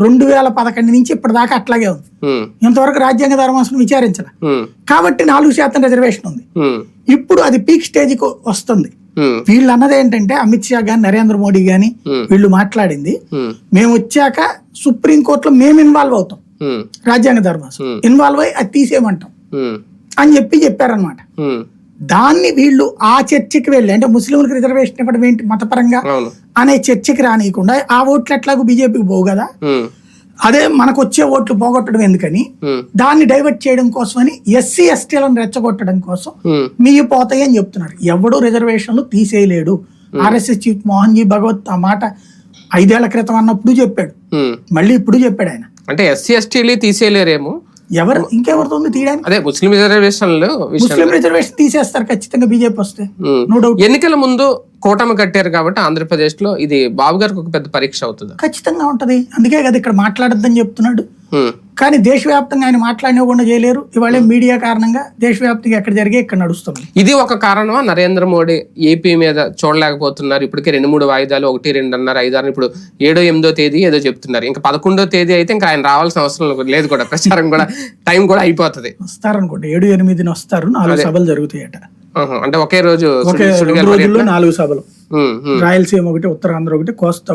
రెండు వేల పదకొండు నుంచి ఇప్పటిదాకా అట్లాగే ఉంది. ఇంతవరకు రాజ్యాంగ ధర్మాసనం విచారించాల. కాబట్టి నాలుగు శాతం రిజర్వేషన్ ఉంది. ఇప్పుడు అది పీక్ స్టేజ్కి వస్తుంది. వీళ్ళు అన్నది ఏంటంటే అమిత్ షా గాని నరేంద్ర మోడీ గాని. వీళ్ళు మాట్లాడింది. మేము వచ్చాక సుప్రీం కోర్టులో మేము ఇన్వాల్వ్ అవుతాం. రాజ్యాంగ ధర్మాసనం Hmm. ఇన్వాల్వ్ అయ్యి అది తీసేయమంటాం. అని చెప్పి చెప్పారనమాట దాన్ని వీళ్ళు ఆ చర్చకి వెళ్ళి అంటే ముస్లింలకు రిజర్వేషన్ ఇవ్వడం ఏంటి? మతపరంగా అనే చర్చకి రానియకుండా ఆ ఓట్లు ఎట్లాగో బీజేపీకి పోవు కదా? అదే మనకు వచ్చే ఓట్లు పోగొట్టడం ఎందుకని? దాన్ని డైవర్ట్ చేయడం కోసమని ఎస్సీ ఎస్టీలను రెచ్చగొట్టడం కోసం మీ పోతాయి అని చెప్తున్నారు. ఎవడు రిజర్వేషన్లు తీసేయలేడు. ఆర్ఎస్ఎస్ చీఫ్ మోహన్ జీ భగవత్ ఆ మాట ఐదేళ్ళ క్రితం అన్నప్పుడు చెప్పాడు. మళ్ళీ ఇప్పుడు చెప్పాడు ఆయన. అంటే ఎస్సీ ఎస్టీలు తీసేయలేరేమో? ఎవరు? ఇంకెవరితో ఉంది తీయడానికి? అదే ముస్లిం రిజర్వేషన్లు ముస్లిం రిజర్వేషన్ తీసేస్తారు ఖచ్చితంగా బీజేపీ వస్తే. నో డౌట్ ఎన్నికల ముందు కూటమి కట్టారు కాబట్టి ఆంధ్రప్రదేశ్లో ఇది బాబు గారికి ఒక పెద్ద పరీక్ష అవుతుంది. ఖచ్చితంగా ఉంటది. అందుకే కదా ఇక్కడ మాట్లాడొద్దని చెప్తున్నాడు. కానీ దేశవ్యాప్తంగా ఆయన మాట్లాడినవ్వకుండా చేయలేరు. ఇవాళ మీడియా కారణంగా దేశవ్యాప్తంగా ఎక్కడ జరిగే ఇక్కడ నడుస్తుంది. ఇది ఒక కారణమా? నరేంద్ర మోడీ ఏపీ మీద చూడలేకపోతున్నారు. ఇప్పటికే రెండు మూడు వాయిదాలు ఒకటి రెండు అన్నారు ఐదు ఆరు ఇప్పుడు ఏడో ఎనిమిదో తేదీ ఏదో చెప్తున్నారు. ఇంకా పదకొండో తేదీ అయితే ఇంకా ఆయన రావాల్సిన అవసరం లేదు కూడా. ప్రచారం కూడా టైం కూడా అయిపోతుంది. వస్తారనుకోండి. ఏడు ఎనిమిదిని వస్తారు. నాలుగు సభలు జరుగుతాయట. అంటే ఒకే రోజు ఒకే సుడి- సుడిగాలి రెండు రోజుల్లో నాలుగు సభలు. రాయలసీమ ఒకటి ఉత్తరాంధ్ర ఒకటి కోస్తా